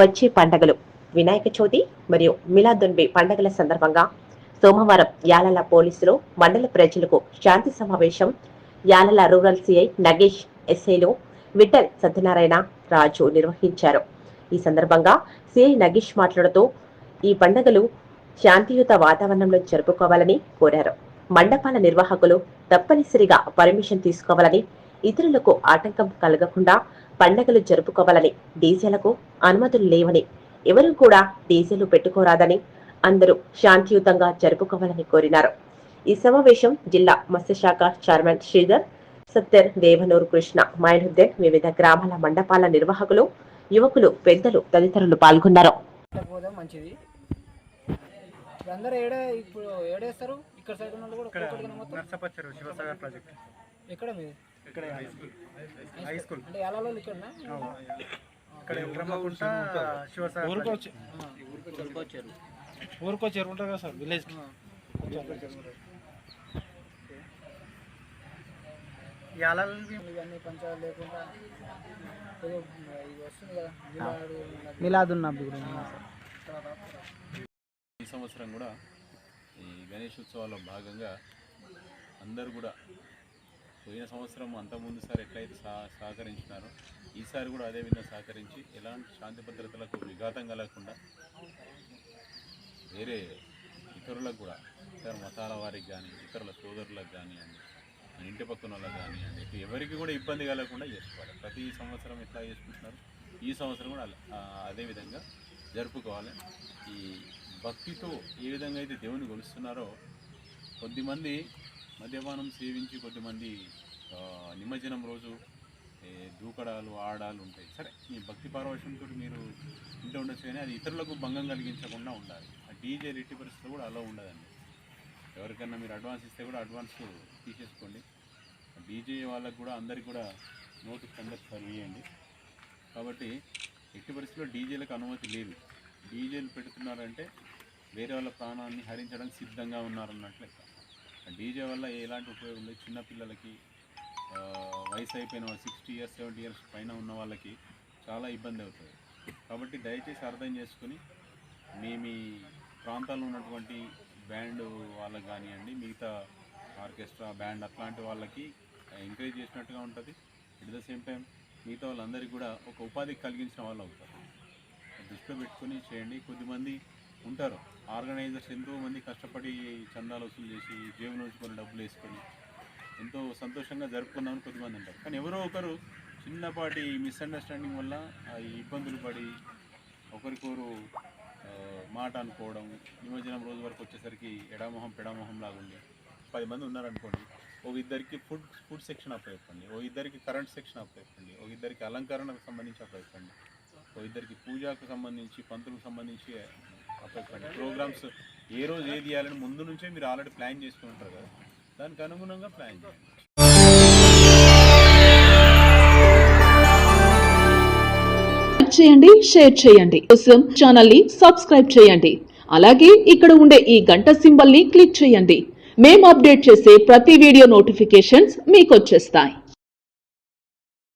వచ్చే పండగలు. వినాయక చవితి మరియు మిలాదున్బి పండగల సందర్భంగా సోమవారం యాలల పోలీసులు మండల ప్రజలకు శాంతి సమావేశం. యాలల రూరల్ సిఐ నగేష్ ఎస్ఐలు విఠల్ సత్యనారాయణ రాజు నిర్వహించారు. ఈ సందర్భంగా సిఐ నగేష్ మాట్లాడుతూ ఈ పండగలు శాంతియుత వాతావరణంలో జరుపుకోవాలని కోరారు. మండపాల నిర్వాహకులు తప్పనిసరిగా పర్మిషన్ తీసుకోవాలని ఇతరులకు ఆటంకం కలగకుండా పండగలు జరుపుకోవాలని డీజేలకు అనుమతులు లేవని ఎవరూ కూడా డీజేలు పెట్టుకోరాదని అందరూ శాంతియుతంగా జరుపుకోవాలని కోరినారు. ఈ సమావేశం జిల్లా మత్స్యశాఖ చైర్మన్ శ్రీధర్ సత్తెర్ దేవనూరు కృష్ణ మైనుద్దీన్ వివిధ గ్రామాల మండపాల నిర్వాహకులు యువకులు పెద్దలు తదితరులు పాల్గొన్నారు. పోతే మంచిది. ఇప్పుడు అందరూ ఏడే ఇప్పుడు ఏడేస్తారు? ఇక్కడ సైడ్ కూడా ఎక్కడ మీది? ఇక్కడ హై స్కూల్ అంటే ఎలాలో ఇక్కడ బ్రహ్మకుంట శివసాగర్ ఊరికి ప్రాజెక్ట్. వచ్చి ఊరికి వచ్చారు ఉంటారు కదా సార్ విలేజ్ ఇవన్నీ పంచాలు లేకుండా వస్తుంది కదా ఈ సంవత్సరం కూడా ఈ గణేష్ ఉత్సవాల్లో భాగంగా అందరూ కూడా పోయిన సంవత్సరం అంతకుముందు సార్ ఎట్లయితే సహ సహకరించినారో ఈసారి కూడా అదే విధంగా సహకరించి ఎలాంటి శాంతి భద్రతలకు విఘాతం కలగకుండా వేరే ఇతరులకు కూడా ఇతర మతాల వారికి కానీ ఇతరుల సోదరులకు కానివ్వండి మన ఇంటి పక్కన వాళ్ళకి కానివ్వండి ఎవరికి కూడా ఇబ్బంది కలగకుండా చేసుకోవాలి. ప్రతి సంవత్సరం ఎట్లా చేసుకుంటున్నారు? ఈ సంవత్సరం కూడా అదేవిధంగా జరుపుకోవాలి. ఈ భక్తితో ఏ విధంగా అయితే దేవుని కొలుస్తున్నారో కొద్దిమంది మద్యపానం సేవించి కొద్దిమంది నిమజ్జనం రోజు దూకడాలు ఆడాలు ఉంటాయి. సరే మీ భక్తి పారవశంతో మీరు ఇంట్లో ఉండొచ్చు కానీ అది ఇతరులకు భంగం కలిగించకుండా ఉండాలి. ఆ డీజే రెట్టి పరిస్థితులు కూడా అలా ఉండదండి. ఎవరికైనా మీరు అడ్వాన్స్ ఇస్తే కూడా అడ్వాన్స్ తీసేసుకోండి. డీజే వాళ్ళకు కూడా అందరికి కూడా నోటీస్ కండక్ట్ సరివేయండి కాబట్టి ఎట్టి పరిస్థితుల్లో డీజేలకు అనుమతి లేదు. డీజేలు పెడుతున్నారంటే వేరే వాళ్ళ ప్రాణాన్ని హరించడానికి సిద్ధంగా ఉన్నారన్నట్లు. లెక్క డీజే వల్ల ఎలాంటి ఉపయోగం లేదు. చిన్నపిల్లలకి వయసు అయిపోయిన వాళ్ళు సిక్స్టీ ఇయర్స్ సెవెంటీ ఇయర్స్ పైన ఉన్న వాళ్ళకి చాలా ఇబ్బంది అవుతుంది. కాబట్టి దయచేసి అర్థం చేసుకుని మీ మీ ప్రాంతాల్లో ఉన్నటువంటి బ్యాండ్ వాళ్ళకి కానివ్వండి మిగతా ఆర్కెస్ట్రా బ్యాండ్ అట్లాంటి వాళ్ళకి ఎంకరేజ్ చేసినట్టుగా ఉంటుంది. ఎట్ ద సేమ్ టైం మిగతా వాళ్ళందరికీ కూడా ఒక ఉపాధి కలిగించిన వాళ్ళు అవుతారు. దృష్టిలో పెట్టుకొని చేయండి. కొద్దిమంది ఉంటారు. ఆర్గనైజర్స్ ఎంతో మంది కష్టపడి చందాలు వసూలు చేసి జేబు నుంచి కొన్ని డబ్బులు వేసుకొని ఎంతో సంతోషంగా జరుపుకున్నామని కొద్దిమంది అంటారు కానీ ఎవరో ఒకరు చిన్నపాటి మిస్అండర్స్టాండింగ్ వల్ల ఈ ఇబ్బందులు పడి ఒకరికొరు మాట అనుకోవడం నిమజ్జనం రోజు వరకు వచ్చేసరికి ఎడామొహం పెడామొహం లాగా పది మంది ఉన్నారనుకోండి ఒక ఇద్దరికి ఫుడ్ ఫుడ్ సెక్షన్ అప్ చెప్పండి ఒక ఇద్దరికి కరెంట్ సెక్షన్ అప్ చెప్పండి ఒక ఇద్దరికి అలంకరణకు సంబంధించి అప్ ఒక ఇద్దరికి పూజకు సంబంధించి పంతులకు సంబంధించి అప్ చెప్పండి ప్రోగ్రామ్స్ ఏ రోజు ఏది ఇవ్వాలని ముందు నుంచే మీరు ఆల్రెడీ ప్లాన్ చేసుకుని ఉంటారు కదా. దానికి అనుగుణంగా ప్లాన్ చేయండి. చేయండి షేర్ చేయండి. కోసం ఛానల్ని సబ్స్క్రైబ్ చేయండి. అలాగే ఇక్కడ ఉండే ఈ గంట సింబల్ని క్లిక్ చేయండి. మేము అప్డేట్ చేసే ప్రతి వీడియో నోటిఫికేషన్స్ మీకు వచ్చేస్తాయి.